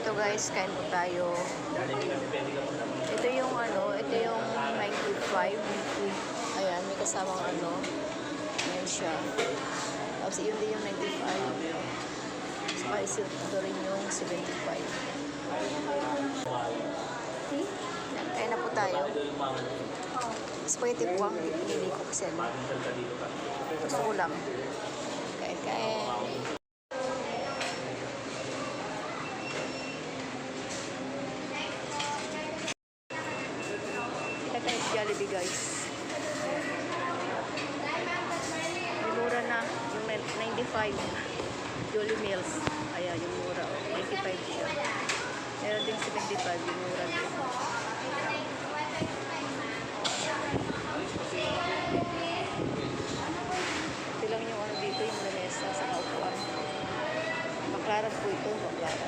Ito guys, kain po tayo. Ito yung ano, ito yung 95. Ayan, may kasamang ano. Ayan siya. Tapos yun din yung 95. Saka isi- ito rin yung 75. Tayo. Mga Spaghetti po ang pinili ko kasi ano, gusto ko lang. Kain, kain. Kita tayo Jollibee guys. May mura na. Yung 95. Jolly Meals. Ayan, yung mura. 95 siya. Meron din 75. Yung mura din. Ito